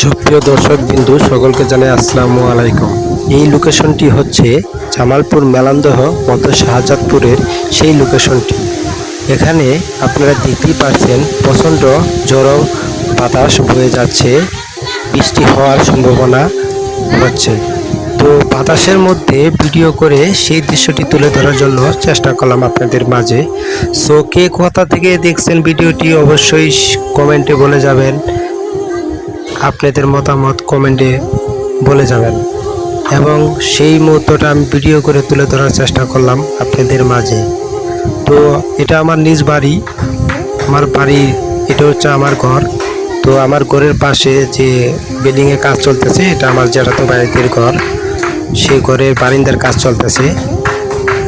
সুপ্রিয় দর্শক বিন্দু, সকলকে জানাই আসসালামু আলাইকুম। এই লোকেশনটি হচ্ছে জামালপুর মেলান্দহ মধ্য শাহজাদপুরের সেই লোকেশনটি। এখানে আপনারা দেখতেই পাচ্ছেন প্রচণ্ড জড়ো বাতাস বয়ে যাচ্ছে, বৃষ্টি হওয়ার সম্ভাবনা হচ্ছে। তো বাতাসের মধ্যে ভিডিও করে সেই দৃশ্যটি তুলে ধরার জন্য চেষ্টা করলাম আপনাদের মাঝে। সো কে কোথা থেকে দেখছেন ভিডিওটি অবশ্যই কমেন্টে বলে যাবেন। আপনাদের মতামত কমেন্টে বলে যাবেন। এবং সেই মুহূর্তটা আমি ভিডিও করে তুলে ধরার চেষ্টা করলাম আপনাদের মাঝে। তো এটা আমার নিজ বাড়ি, আমার বাড়ি, এটা হচ্ছে আমার ঘর। তো আমার ঘরের পাশে যে বিল্ডিংয়ে কাজ চলতেছে, এটা আমার জ্যাঠাতো বাড়িতে ঘর। সেই ঘরের বারিন্দার কাজ চলতেছে।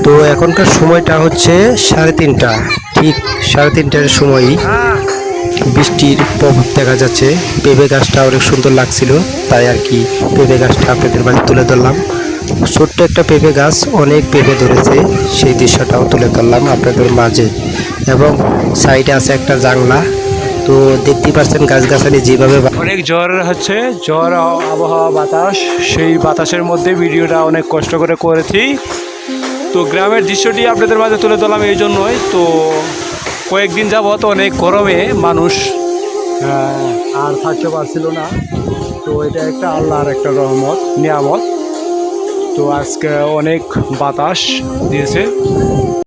তো এখনকার সময়টা হচ্ছে সাড়ে তিনটা। ঠিক সাড়ে তিনটার সময়ই বৃষ্টির প্রভাব দেখা যাচ্ছে। পেঁপে গাছটা অনেক সুন্দর লাগছিল, তাই আর কি পেঁপে গাছটা আপনাদের মাঝে তুলে ধরলাম। ছোট্ট একটা পেঁপে গাছ অনেক পেঁপে ধরেছে, সেই দৃশ্যটাও তুলে ধরলাম আপনাদের মাঝে। এবং সাইডে আছে একটা জানলা, তো দেখতেই পাচ্ছেন গাছগাছালি যেভাবে অনেক জ্বর হচ্ছে, জ্বর, আবহাওয়া, বাতাস, সেই বাতাসের মধ্যে ভিডিওটা অনেক কষ্ট করে করেছি। তো গ্রামের দৃশ্যটি আপনাদের মাঝে তুলে ধরলাম এই জন্যই। তো কয়েকদিন যাবৎ অনেক গরমে মানুষ আর থাকতে পারছিল না। তো এটা একটা আল্লাহর একটা রহমত, নিয়ামত। তো আজকে অনেক বাতাস দিয়েছে।